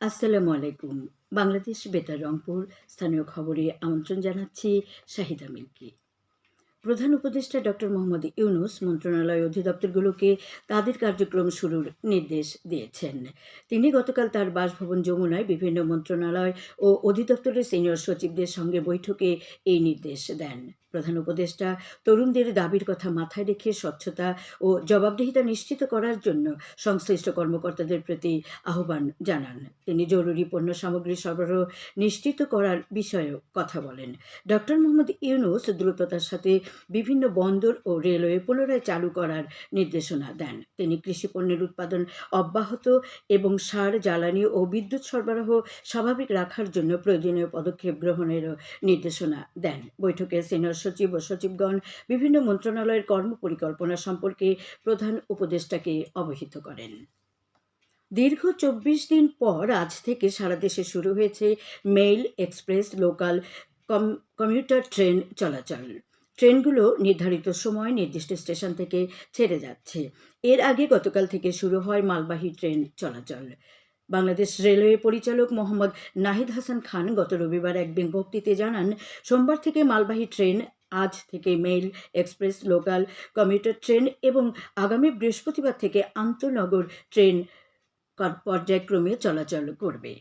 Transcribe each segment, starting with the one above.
আসসালামু আলাইকুম। বাংলাদেশ বেতার রংপুর স্থানীয় খবরে আমন্ত্রণ জানাচ্ছি শাহিদা মিল্কি প্রধান উপদেষ্টা ডক্টর মোহাম্মদ ইউনুস মন্ত্রণালয় অধিদপ্তরগুলোকে তাদের কার্যক্রম শুরুর নির্দেশ দিয়েছেন। তিনি গতকাল তার বাসভবন যমুনায় বিভিন্ন মন্ত্রণালয় ও অধিদপ্তরের সিনিয়র সচিবদের সঙ্গে বৈঠকে এই নির্দেশ দেন। প্রধান উপদেষ্টা তরুণদের দাবির কথা মাথায় রেখে স্বচ্ছতা ও জবাবদিহিতা নিশ্চিত করার জন্য সংশ্লিষ্ট কর্মকর্তাদের প্রতি আহ্বান জানান। তিনি জরুরি পণ্য সামগ্রী সরবরাহ নিশ্চিত করার বিষয়েও কথা বলেন। ডক্টর মোহাম্মদ ইউনুস দ্রুততার সাথে বিভিন্ন বন্দর ও রেলওয়ে পুনরায় চালু করার নির্দেশনা দেন। তিনি কৃষি পণ্যের উৎপাদন অব্যাহত এবং সার, জ্বালানি ও বিদ্যুৎ সরবরাহ স্বাভাবিক রাখার জন্য প্রয়োজনীয় পদক্ষেপ গ্রহণেরও নির্দেশনা দেন। বৈঠকে সিনিয়র সচিব ও সচিবগণ বিভিন্ন মন্ত্রণালয়ের কর্মপরিকল্পনা সম্পর্কে প্রধান উপদেষ্টাকে অবহিত করেন। দীর্ঘ চব্বিশ দিন পর আজ থেকে সারা দেশে শুরু হয়েছে মেইল এক্সপ্রেস লোকাল কম, কমিউটার ট্রেন চলাচল। ট্রেনগুলো নির্ধারিত সময় নির্দিষ্ট স্টেশন থেকে ছেড়ে যাচ্ছে। এর আগে গতকাল থেকে শুরু হয় মালবাহী ট্রেন চলাচল। বাংলাদেশ রেলওয়ে পরিচালক মোহাম্মদ নাহিদ হাসান খান গত রবিবার এক বিজ্ঞপ্তিতে জানান, সোমবার থেকে মালবাহী ট্রেন আজ থেকে mail express local commuter train এবং আগামী বৃহস্পতিবার থেকে আন্তনগর ট্রেন পর্যায়ক্রমে চলাচল করবে।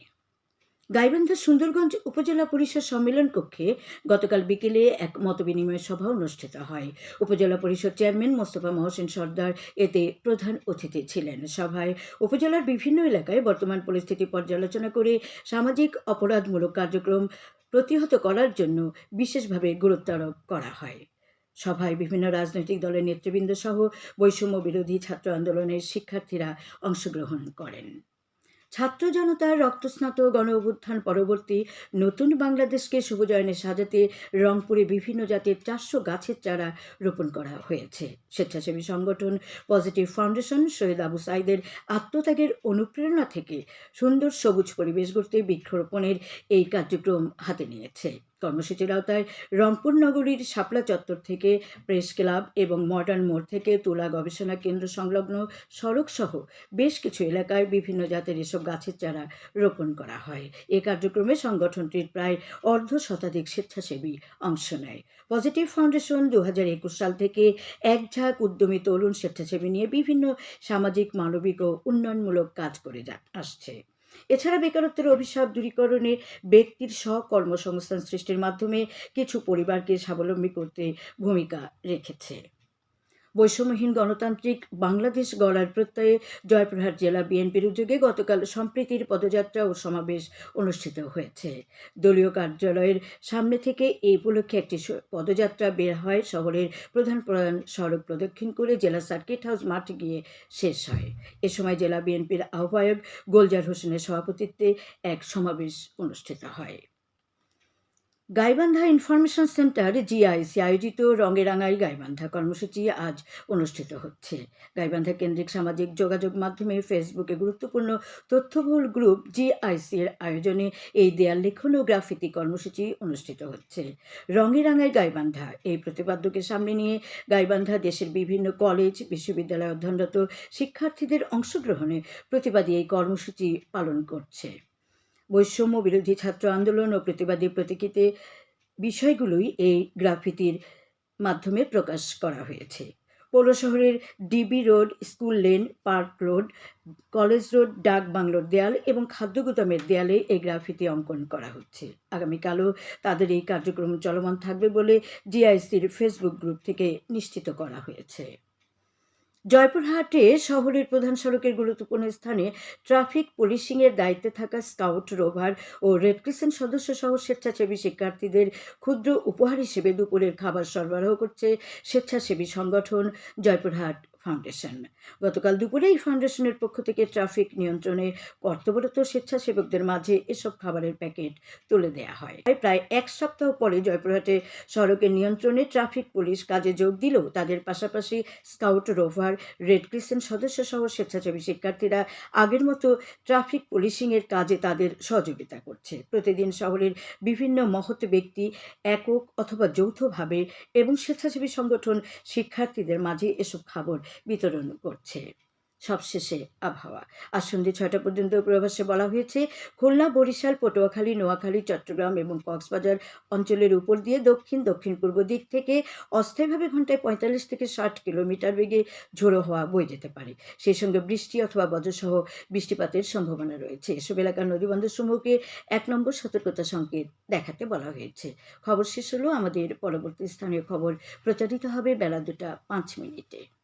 গাইবান্ধা সুন্দরগঞ্জ উপজেলা পরিষদ সম্মেলন কক্ষে গতকাল বিকেলে এক মতবিনিময় সভা অনুষ্ঠিত হয়। উপজেলা পরিষদ চেয়ারম্যান মোস্তফা মহসেন সর্দার এতে প্রধান অতিথি ছিলেন। সভায় উপজেলার বিভিন্ন এলাকায় বর্তমান পরিস্থিতি পর্যালোচনা করে সামাজিক অপরাধমূলক কার্যক্রম প্রতিহত করার জন্য বিশেষভাবে গুরুত্ব আরোপ করা হয়। সভায় বিভিন্ন রাজনৈতিক দলের নেতৃবৃন্দ সহ বৈষম্য বিরোধী ছাত্র আন্দোলনের শিক্ষার্থীরা অংশগ্রহণ করেন। ছাত্র জনতার রক্তস্নাত গণ অভ্যুত্থান পরবর্তী নতুন বাংলাদেশকে শুভজয়নে সাজাতে রংপুরে বিভিন্ন জাতের চারশো গাছের চারা রোপণ করা হয়েছে। স্বেচ্ছাসেবী সংগঠন পজিটিভ ফাউন্ডেশন শহীদ আবু সাইদের আত্মত্যাগের অনুপ্রেরণা থেকে সুন্দর সবুজ পরিবেশ গড়তে বৃক্ষরোপণের এই কার্যক্রম হাতে নিয়েছে। কর্মসূচির আওতায় রংপুর নগরীর শাপলা চত্বর থেকে প্রেস ক্লাব এবং মডার্ন মোড় থেকে তুলা গবেষণা কেন্দ্র সংলগ্ন সড়ক সহ বেশ কিছু এলাকায় বিভিন্ন জাতের এসব গাছের চারা রোপণ করা হয়। এ কার্যক্রমে সংগঠনটির প্রায় অর্ধ শতাধিক স্বেচ্ছাসেবী অংশ নেয়। পজিটিভ ফাউন্ডেশন দু হাজার একুশ সাল থেকে এক ঝাঁক উদ্যমী তরুণ স্বেচ্ছাসেবী নিয়ে বিভিন্ন সামাজিক, মানবিক ও উন্নয়নমূলক কাজ করে আসছে। এছাড়া বেকারত্বের অভিশাপ দূরীকরণে ব্যক্তির স্বকর্মসংস্থান সৃষ্টির মাধ্যমে কিছু পরিবারকে স্বাবলম্বী করতে ভূমিকা রেখেছে। বৈষম্যহীন গণতান্ত্রিক বাংলাদেশ গড়ার প্রত্যয়ে জয়পুরহাট জেলা বিএনপির উদ্যোগে গতকাল সম্প্রীতির পদযাত্রা ও সমাবেশ অনুষ্ঠিত হয়েছে। দলীয় কার্যালয়ের সামনে থেকে এই উপলক্ষে একটি পদযাত্রা বের হয়। শহরের প্রধান প্রধান সড়ক প্রদক্ষিণ করে জেলা সার্কিট হাউস মাঠে গিয়ে শেষ হয়। এ সময় জেলা বিএনপির আহ্বায়ক গোলজার হোসেনের সভাপতিত্বে এক সমাবেশ অনুষ্ঠিত হয়। গাইবান্ধা ইনফরমেশন সেন্টার, জিআইসি, আয়োজিত রঙেরাঙাই গাইবান্ধা কর্মসূচি আজ অনুষ্ঠিত হচ্ছে। গাইবান্ধা কেন্দ্রিক সামাজিক যোগাযোগ মাধ্যমে ফেসবুকে গুরুত্বপূর্ণ তথ্যবহুল গ্রুপ জিআইসি এর আয়োজনে এই দেয়াল লেখন ও গ্রাফিতি কর্মসূচি অনুষ্ঠিত হচ্ছে। রঙেরাঙাই গাইবান্ধা, এই প্রতিপাদ্যকে সামনে নিয়ে গাইবান্ধা দেশের বিভিন্ন কলেজ, বিশ্ববিদ্যালয়ে অধ্যয়নরত শিক্ষার্থীদের অংশগ্রহণে প্রতিবাদী এই কর্মসূচি পালন করছে। বৈষম্য বিরোধী ছাত্র আন্দোলন ও প্রতিবাদী প্রতীকীতে বিষয়গুলোই এই গ্রাফিতির মাধ্যমে প্রকাশ করা হয়েছে। পৌর শহরের DB road, school lane, park road, college road, ডাক বাংলোর দেয়াল এবং খাদ্য গুদামের দেয়ালে এই গ্রাফিতি অঙ্কন করা হচ্ছে। আগামীকালও তাদের এই কার্যক্রম চলমান থাকবে বলে জিআইসির ফেসবুক গ্রুপ থেকে নিশ্চিত করা হয়েছে। জয়পুরহাটে শহরের প্রধান সড়কের গুরুত্বপূর্ণ স্থানে ট্রাফিক পুলিশিংয়ের দায়িত্বে থাকা স্কাউট, রোভার ও রেড ক্রিসেন্ট সদস্য সহ স্বেচ্ছাসেবী শিক্ষার্থীদের ক্ষুদ্র উপহার হিসেবে দুপুরের খাবার সরবরাহ করছে স্বেচ্ছাসেবী সংগঠন জয়পুরহাট। ফাউন্ডেশন গতকাল দুপুরে এই ফাউন্ডেশনের পক্ষ থেকে ট্রাফিক নিয়ন্ত্রণে কর্তব্যরত স্বেচ্ছাসেবকদের মাঝে এসব খাবারের প্যাকেট তুলে দেওয়া হয়। প্রায় এক সপ্তাহ পরে জয়পুরহাটে সড়কের নিয়ন্ত্রণে ট্রাফিক পুলিশ কাজে যোগ দিলেও তাদের পাশাপাশি স্কাউট, রোভার, রেড ক্রিসেন্ট সদস্য সহ স্বেচ্ছাসেবী শিক্ষার্থীরা আগের মতো ট্রাফিক পুলিশিংয়ের কাজে তাদের সহযোগিতা করছে। প্রতিদিন শহরের বিভিন্ন মহৎ ব্যক্তি একক অথবা যৌথভাবে এবং স্বেচ্ছাসেবী সংগঠন শিক্ষার্থীদের মাঝে এসব খাবার বিতরণ করছে। সবশেষে আবহাওয়া। আজ সন্ধ্যে ছয়টা পর্যন্ত পূর্বাভাসে বলা হয়েছে, খুলনা, বরিশাল, পটুয়াখালী, নোয়াখালী, চট্টগ্রাম এবং কক্সবাজার অঞ্চলের উপর দিয়ে দক্ষিণ দক্ষিণ পূর্ব দিক থেকে অস্থায়ীভাবে ঘন্টায় পঁয়তাল্লিশ থেকে ষাট কিলোমিটার বেগে ঝোড়ো হওয়া বয়ে যেতে পারে। সেই সঙ্গে বৃষ্টি অথবা বজ্রসহ বৃষ্টিপাতের সম্ভাবনা রয়েছে। এসব এলাকার নদীবন্দরসমূহকে এক নম্বর সতর্কতা সংকেত দেখাতে বলা হয়েছে। খবর শেষ হলো আমাদের পরবর্তী স্থানীয় খবর। প্রচারিত হবে বেলা দুটা পাঁচ মিনিটে।